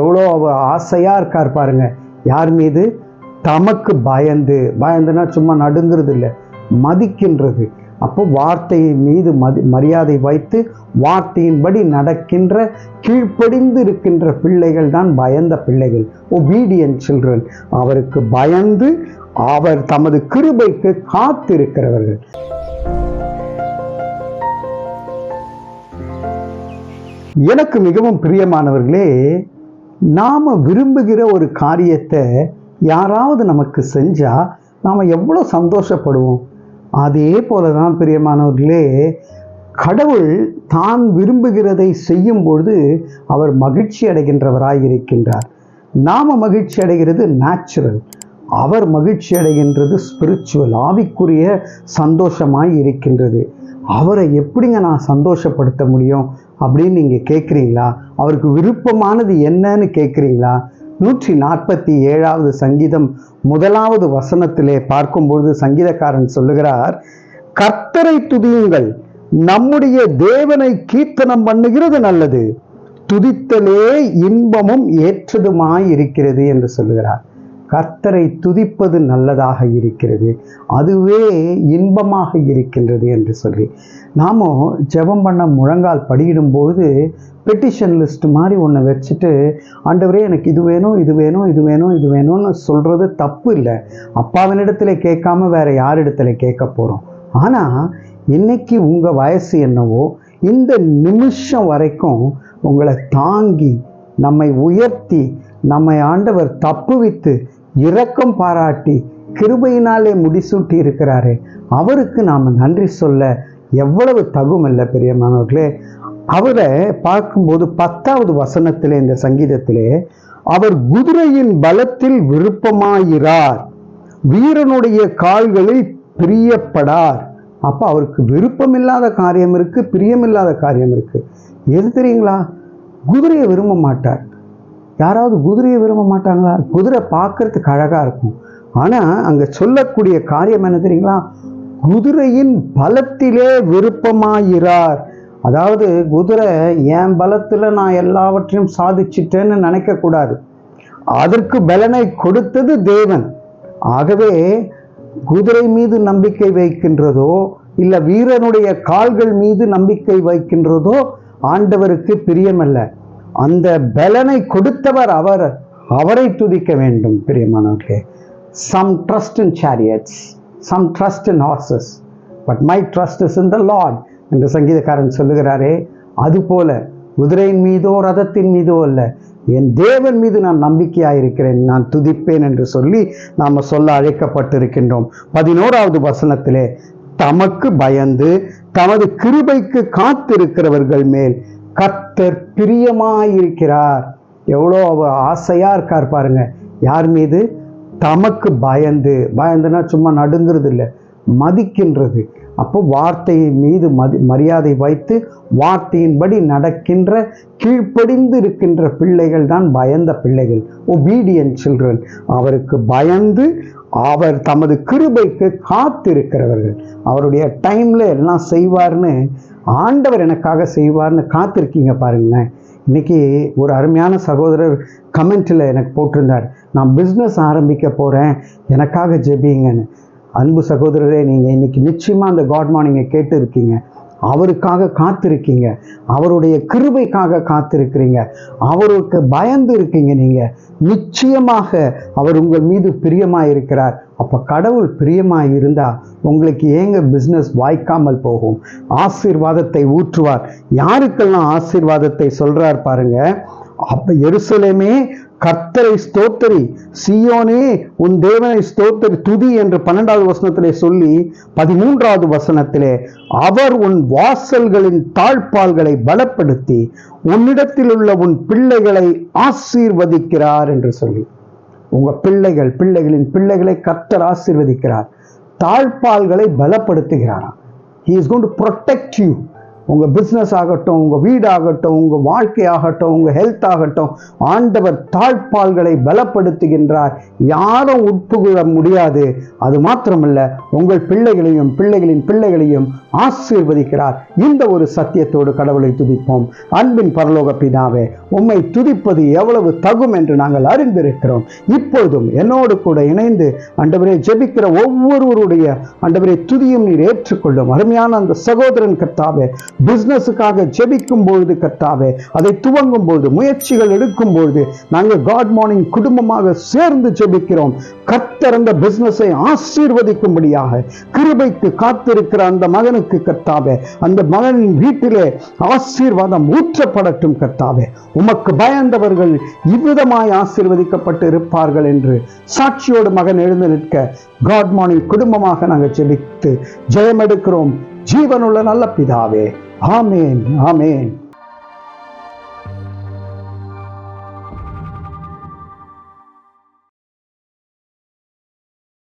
எவ்வளோ அவர் ஆசையாக இருக்கார் பாருங்க. யார் மீது? தமக்கு பயந்து. பயந்துனா சும்மா நடுங்கிறது இல்லை மதிக்கின்றது. அப்போ வார்த்தையின் மீது மதி மரியாதை வைத்து வார்த்தையின்படி நடக்கின்ற கீழ்ப்படிந்து இருக்கின்ற பிள்ளைகள் தான் பயந்த பிள்ளைகள். ஒபீடியன் சில்ட்ரன் அவருக்கு பயந்து அவர் தமது கிருபைக்கு காத்திருக்கிறவர்கள். எனக்கு மிகவும் பிரியமானவர்களே நாம் விரும்புகிற ஒரு காரியத்தை யாராவது நமக்கு செஞ்சால் நாம் எவ்வளோ சந்தோஷப்படுவோம். அதே போல தான் பிரியமானவர்களே கடவுள் தான் விரும்புகிறதை செய்யும் பொழுது அவர் மகிழ்ச்சி அடைகின்றவராய் இருக்கின்றார். நாம மகிழ்ச்சி அடைகிறது நேச்சுரல் அவர் மகிழ்ச்சி அடைகின்றது ஸ்பிரிச்சுவல் ஆவிக்குரிய சந்தோஷமாய் இருக்கின்றது. அவரை எப்படிங்க நான் சந்தோஷப்படுத்த முடியும் அப்படின்னு நீங்கள் கேட்குறீங்களா அவருக்கு விருப்பமானது என்னன்னு கேட்குறீங்களா நூற்றி நாற்பத்தி ஏழாவது சங்கீதம் முதலாவது வசனத்திலே பார்க்கும்பொழுது சங்கீதக்காரன் சொல்லுகிறார் கர்த்தரை துதியுங்கள். நம்முடைய தேவனை கீர்த்தனம் பண்ணுகிறது நல்லது. துதித்தலே இன்பமும் ஏற்றதுமாய் இருக்கிறது என்று சொல்லுகிறார். கர்த்தரை துதிப்பது நல்லதாக இருக்கிறது. அதுவே இன்பமாக இருக்கின்றது என்று சொல்லி. நாம ஜெபம் பண்ண முழங்கால் படியிடும்போது பெட்டிஷன் லிஸ்ட் மாதிரி ஒன்று வச்சுட்டு ஆண்டவரே எனக்கு இது வேணும் இது வேணும் இது வேணும் இது வேணும்னு சொல்கிறது தப்பு இல்லை. அப்பாவினிடத்தில் கேட்காம வேறு யாரிடத்துல கேட்க போகிறோம் ஆனால் இன்னைக்கு உங்கள் வயசு என்னவோ இந்த நிமிஷம் வரைக்கும் உங்களை தாங்கி நம்மை உயர்த்தி நம்மை ஆண்டவர் தப்புவித்து இரக்கம் பாராட்டி கிருபையினாலே முடிசூட்டி இருக்கிறாரே. அவருக்கு நாம் நன்றி சொல்ல எவ்வளவு தகும் இல்லை பெரியமானவர்களே. அவரை பார்க்கும்போது பத்தாவது வசனத்திலே இந்த சங்கீதத்திலே அவர் குதிரையின் பலத்தில் விருப்பமாயிறார் வீரனுடைய கால்களில் பிரியப்படார். அப்போ அவருக்கு விருப்பமில்லாத காரியம் இருக்குது பிரியமில்லாத காரியம் இருக்குது எது தெரியுங்களா? குதிரையை விரும்ப மாட்டார் யாராவது குதிரையை விரும்ப மாட்டாங்களா? குதிரை பார்க்கறதுக்கு அழகாக இருக்கும். ஆனால் அங்கே சொல்லக்கூடிய காரியம் என்ன தெரியுங்களா? குதிரையின் பலத்திலே விருப்பமாயிறார் அதாவது குதிரை என் பலத்தில் நான் எல்லாவற்றையும் சாதிச்சிட்டேன்னு நினைக்கக்கூடாது அதற்கு பலனை கொடுத்தது தேவன். ஆகவே குதிரை மீது நம்பிக்கை வைக்கின்றதோ இல்லை வீரனுடைய கால்கள் மீது நம்பிக்கை வைக்கின்றதோ ஆண்டவருக்கு பிரியமல்ல. அந்த பலனை கொடுத்தவர் அவர் அவரை துதிக்க வேண்டும் பிரியமானவர்களே. Some trust in chariots some trust in horses but my trust is in the lord என்று சங்கீதக்காரன் சொல்லுகிறாரே. அதுபோல குதிரையின் மீதோ ரதத்தின் மீதோ அல்ல என் தேவன் மீது நான் நம்பிக்கையாக இருக்கிறேன் நான் துதிப்பேன் என்று சொல்லி நாம் சொல்ல அழைக்கப்பட்டிருக்கின்றோம். பதினோராவது வசனத்திலே தமக்கு பயந்து தமது கிருபைக்கு காத்திருக்கிறவர்கள் மேல் கத்தர் பிரியமாயிருக்கிறார். எவ்வளோ அவர் ஆசையாக இருக்கார் பாருங்க. யார் மீது? தமக்கு பயந்து. பயந்துன்னா சும்மா நடுங்கிறது இல்லை மதிக்கின்றது. அப்போ வார்த்தையின் மீது மதி மரியாதை வைத்து வார்த்தையின்படி நடக்கின்ற கீழ்ப்படிந்து இருக்கின்ற பிள்ளைகள் தான் பயந்த பிள்ளைகள். ஒபீடியன் சில்ட்ரன் அவருக்கு பயந்து அவர் தமது கிருபைக்கு காத்திருக்கிறவர்கள். அவருடைய டைமில் எல்லாம் செய்வார்னு ஆண்டவர் எனக்காக செய்வார்னு காத்திருக்கீங்க பாருங்களேன். இன்றைக்கி ஒரு அருமையான சகோதரர் கமெண்ட்டில் எனக்கு போட்டிருந்தார். நான் பிஸ்னஸ் ஆரம்பிக்க போகிறேன் எனக்காக ஜெபிங்கன்னு. அன்பு சகோதரரே நீங்கள் இன்றைக்கி நிச்சயமாக அந்த காட் மார்னிங்கை கேட்டு இருக்கீங்க அவருக்காக காத்திருக்கீங்க. அவருடைய கிருபைக்காக காத்திருக்கிறீங்க. அவருக்கு பயந்து இருக்கீங்க நீங்கள் நிச்சயமாக அவர் உங்கள் மீது பிரியமாக இருக்கிறார் அப்போ கடவுள் பிரியமாக இருந்தால் உங்களுக்கு ஏங்க பிஸ்னஸ் வாய்க்காமல் போகும்? ஆசீர்வாதத்தை ஊற்றுவார். யாருக்கெல்லாம் ஆசீர்வாதத்தை சொல்கிறார் பாருங்க. அப்ப எருசலேமே கர்த்தரை ஸ்தோத்தரி. சியோனே உன் தேவனை ஸ்தோத்தரி. துதி என்று பன்னெண்டாவது வசனத்திலே சொல்லி பதிமூன்றாவது வசனத்திலே அவர் உன் வாசல்களின் தாழ்பால்களை பலப்படுத்தி உன்னிடத்தில் உள்ள உன் பிள்ளைகளை ஆசீர்வதிக்கிறார் என்று சொல்லி. உங்க பிள்ளைகள் பிள்ளைகளின் பிள்ளைகளை கர்த்தர் ஆசீர்வதிக்கிறார். தாழ்பால்களை பலப்படுத்துகிறாராம். He is gone to protect you உங்கள் பிஸ்னஸ் ஆகட்டும் உங்கள் வீடாகட்டும் உங்கள் வாழ்க்கையாகட்டும் உங்கள் ஹெல்த் ஆகட்டும் ஆண்டவர் தாழ்பால்களை பலப்படுத்துகின்றார். யாரும் உட்புகுற முடியாது. அது மாத்திரமல்ல உங்கள் பிள்ளைகளையும் பிள்ளைகளின் பிள்ளைகளையும் ஆசீர்வதிக்கிறார். இந்த ஒரு சத்தியத்தோடு கடவுளை துதிப்போம். அன்பின் பரலோக பிதாவே உம்மை துதிப்பது எவ்வளவு தகும் என்று நாங்கள் அறிந்திருக்கிறோம். இப்பொழுதும் என்னோடு கூட இணைந்து ஆண்டவரே ஜெபிக்கிற ஒவ்வொருவருடைய அண்டவரை துதியும் நீர் ஏற்றுக்கொள்ளும். அருமையான அந்த சகோதரன் கர்த்தாவே பிசினஸுக்காக ஜெபிக்கும் பொழுது கர்த்தாவே அதை துவங்கும் பொழுது முயற்சிகள் எடுக்கும் பொழுது நாங்கள் காட் மார்னிங் குடும்பமாக சேர்ந்து ஜெபிக்கிறோம். கர்த்தர் அந்த பிசினஸை ஆசீர்வதிக்கும்படியாக கிருபைக்கு காத்திருக்கிற அந்த மகனுக்கு கர்த்தாவே அந்த மகனின் வீட்டிலே ஆசீர்வாதம் ஊற்றப்படட்டும் கர்த்தாவே உமக்கு பயந்தவர்கள் இவ்விதமாய் ஆசீர்வதிக்கப்பட்டு இருப்பார்கள் என்று சாட்சியோடு மகன் எழுந்து நிற்க காட் மார்னிங் குடும்பமாக நாங்கள் ஜெபித்து ஜெயம் எடுக்கிறோம் ஜீவனுள்ள நல்ல பிதாவே. Amen. Amen.